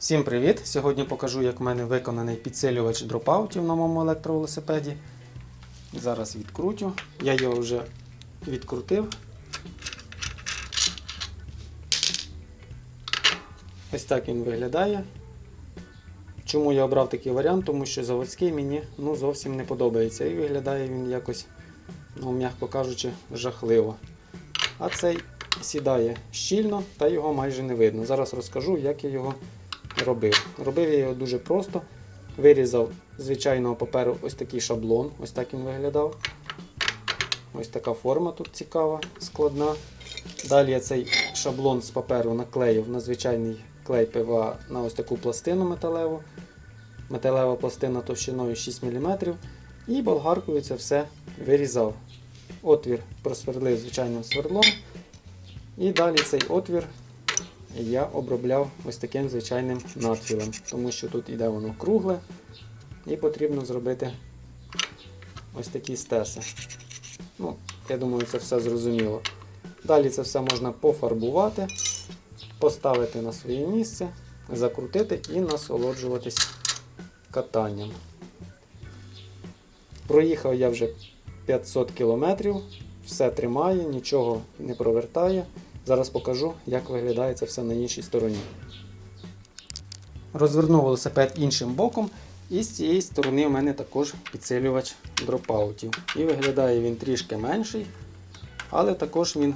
Всім привіт! Сьогодні покажу, як в мене виконаний підсилювач дропаутів на моєму електровелосипеді. Зараз відкрутю. Я його вже відкрутив. Ось так він виглядає. Чому я обрав такий варіант? Тому що заводський мені ну, зовсім не подобається. І виглядає він якось, ну, м'яко кажучи, жахливо. А цей сідає щільно та його майже не видно. Зараз розкажу, як я його робив. Робив я його дуже просто. Вирізав з звичайного паперу ось такий шаблон, ось так він виглядав. Ось така форма тут цікава, складна. Далі я цей шаблон з паперу наклеїв на звичайний клей ПВА на ось таку пластину металеву. Металева пластина товщиною 6 мм. І болгаркою це все вирізав. Отвір просверлив звичайним свердлом. І далі цей отвір я обробляв ось таким звичайним надфілем, тому що тут іде воно кругле і потрібно зробити ось такі стеси. Ну, Я думаю, це все зрозуміло. Далі це все можна пофарбувати, поставити на своє місце, закрутити і насолоджуватись катанням. Проїхав я вже 500 кілометрів, все тримає, нічого не провертає. Зараз покажу, як виглядає це все на іншій стороні. Розвернув велосипед іншим боком, і з цієї сторони у мене також підсилювач дропаутів. І виглядає він трішки менший, але також він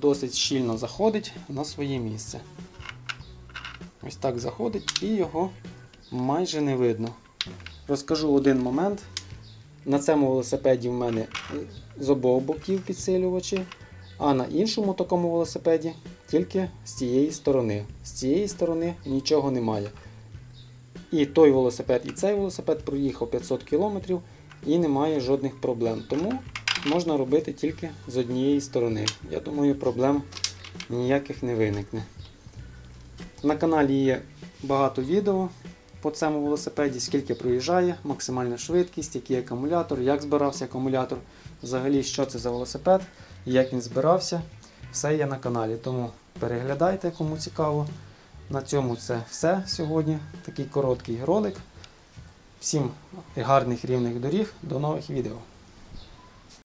досить щільно заходить на своє місце. Ось так заходить і його майже не видно. Розкажу один момент. На цьому велосипеді в мене з обох боків підсилювачі, а на іншому такому велосипеді тільки з цієї сторони. З цієї сторони нічого немає. І той велосипед, і цей велосипед проїхав 500 км і немає жодних проблем. Тому можна робити тільки з однієї сторони. Я думаю, проблем ніяких не виникне. На каналі є багато відео по цьому велосипеді, скільки проїжджає, максимальна швидкість, який акумулятор, як збирався акумулятор, взагалі, що це за велосипед, як він збирався. Все є на каналі. Тому переглядайте, кому цікаво. На цьому це все сьогодні. Такий короткий ролик. Всім гарних рівних доріг. До нових відео.